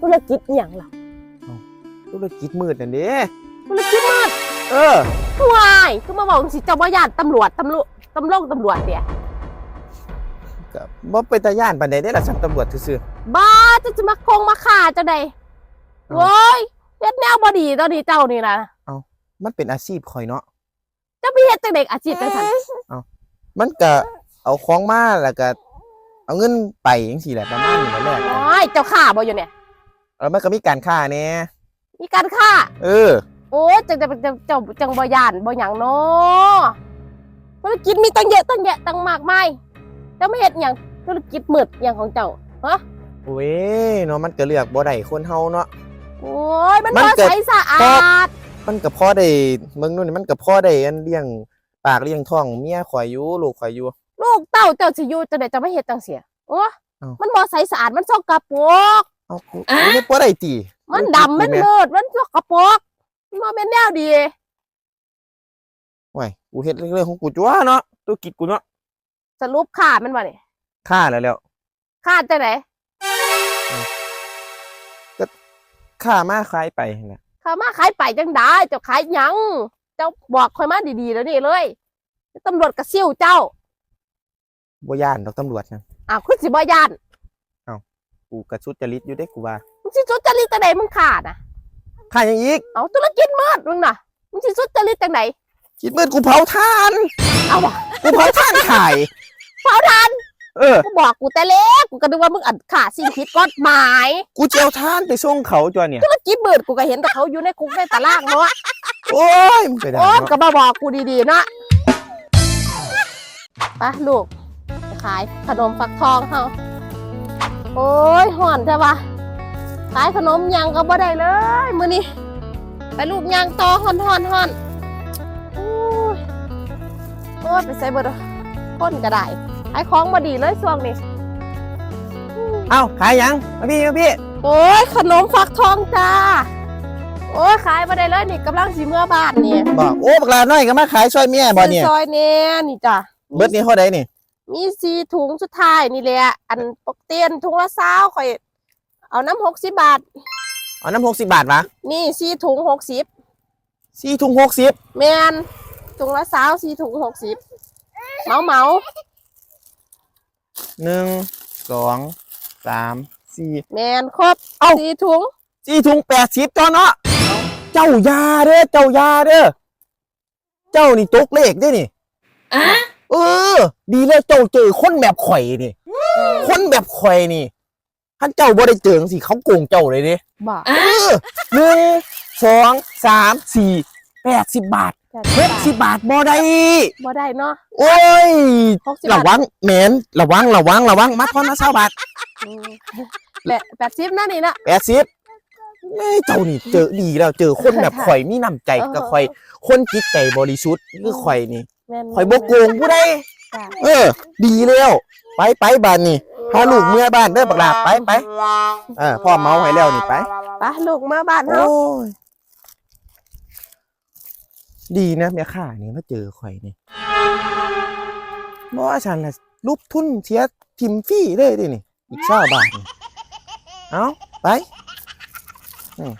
ธุรกิจอหย่างล่ะธุรกิจมืดนั่นเด้ธุรกิจมืดเออวายคือมาบอกสิเจ้าบ่ญาติตำรวจตำรวจตำรวจตำรวจเนี่ยก็บ่เป็นตาย่านปานใดได้ล่ะสับตำรวจซื่อบ้าจะจะมาโกงมาฆ่าเจ้าใดเอ้าโว้ยเฮ็ดแนวบ่ดีตอนนี้เจ้านี่นะๆมันเป็นอาชีพข่อยเนาะเจ้ามีเฮ็ดจังได๋อาชีพจังซั่นมันก็เอาของมาแล้วก็เอาเงินไปจังซี่แหละประมาณนี้แหละแรกโอ้ยเจ้าฆ่าบ่อยู่เนี่ย แล้วมันก็มีการค้าแหน่มีการฆ่า เออ โอ้ยจังจะเจ้าเจ้าจังบ่ย่านบ่หยังเนาะธุรกิจมีตั้งเยอะตั้งแยะตั้งมากมายเจ้าไม่เฮ็ดหยังธุรกิจมืดหยังของเจ้าฮะโอ้ยเนาะมันก็เลือกบ่ได้คนเฮาเนาะโอ้ยมันมันบ่เกิดใสสะอาดมันก็พอได้เมืองนู้นนี่มันก็พอได้อันเลี้ยงปากเลี้ยงท้องเมียข่อยอยู่ลูกข่อยอยู่ลูกเต้าเจ้าสิอยู่จังได๋จะไม่เฮ็ดจังเสียโอ้เอ้ามัมันบ่ใสสะอาดมันสกปรก เอากูกูเฮ็ดบ่ได้ติมันดำมันเลิศมันสกปรกมันบ่แม่นแนวดีโอ้ยกูเฮ็ดเรื่องของกูจัวเนาะธุรกิจกูเนาะสรุปค่ามันบ่นี่ค่าแล้วแล้วค่าจังได๋ค่ามาขายไปนั่นแหละค่ามาขายไปจังได๋เจ้าขายหยัง เจ้าบอกค่อยมาดีๆแล้วนี่เลยตำรวจก็ซิ่วเจ้าบ่ย่านดอกตำรวจนั่นอ้าวคือสิบ่ย่าน กูกระสุดจริตอยู่เด้กูว่ามึงสิสุจริตจังไดมึงขาดน่ะค่าหยังอีกเอาธุรกิจมืดมึงน่ะมึงสิสุจริตจังไดคิดมืดกูเผาถ่านเอาบ่กูเผาถ่านขายเผาทานเออกูบอกกูแต่เล็กกูก็นึกว่ามึงอันขาดสิ่งผิดกฎหมายกูจะเอาถ่านไปส่งเขาจ้ะเนี่ยธุรกิจมืดกูก็เห็นแต่เขาอยู่ในคุกในตารางเนาะโอ้ยมึงไปได้โอ๊ยเนาะก็มาบอกกูดีๆนะไปลูกจะขายขนมฟักทองเฮา โอ้ยห่อนใช่ปะขายขนมยังก็บ่ได้เลยมื้อนี้ไปลูกยังต่อห่อนห่อนห่อนโอ้ยโอ้ยไปใส่เบิดอะคนก็ได้ขายของบ่ดีเลยช่วงนี้เอ้าขายหยังมาพี่มาพี่โอ้ยขนมฟักทองจ้าโอ้ยขายมาได้เลยนี่กำลังสีเมื่อบ้านนี่บอกโอ้บักลาน้อยก็มาขายซอยเมียบ่เนี่ยซอยเนี่ยนี่จ้ะเบิดนี้เท่าใดนี่ มีสีถุงสุดท้ายนี่แหละอันปกเตียนถุงละสาวข่อย เอาน้ำหกสิบบาท เอาน้ำหกสิบบาทวะนี่สีถุงหกสิบสี่ถุงหกสิบแมนถุงละสาวสีถุงหกสิบเหมาเหมาหนึ่งสองสามสี่แมนครบเอ้าสีถุงสี่ถุงแปดสิบตอนเนาะเจ้ายาเด้อเจ้ายาเด้อเจ้านี่ตกเลขเด้อนี่ เออ ดีเลยเจ้าเจอคนแบบข่อยนี่ คนแบบข่อยนี่ท่านเจ้าบ่ได้เจอจังสิเขาโกงเจ้าเลยเด้บ่เออหนึ่งสองสามสี่แปดสิบบาทจ้ะหกสิบบาทบ่ได้บ่ได้เนาะโอ้ยหกสิบระบาทวังแมนระวังระวังระวังมาพอมาเศร้าบาทอืมแปดแปดสิบนั่นนี่นะ แปดสิบเอ้ยเจ้านี่เจอดีแล้วเจอคนแบบข่อยมีน้ำใจเออกับข่อย คนจิตใจบริสุทธิ์คือข่อยนี่ แม่นข่อยบ่โกงผู้ใดจ้ะเออ ดีแล้วไปไปบ้านนี่พาลูกเมื่อบ้านเด้อบักลาไปไปเออพ่อเมาให้แล้วนี่ไป ไปลูกมาบ้านเฮาโอ้ย ดีนะแม่ข้านี่มาเจอข่อยนี่บ่ว่าฉันล่ะรูปทุนเสียทิมฟรี่เลยเดินี่ อีกเช้าบาทนี่เอาไปอืม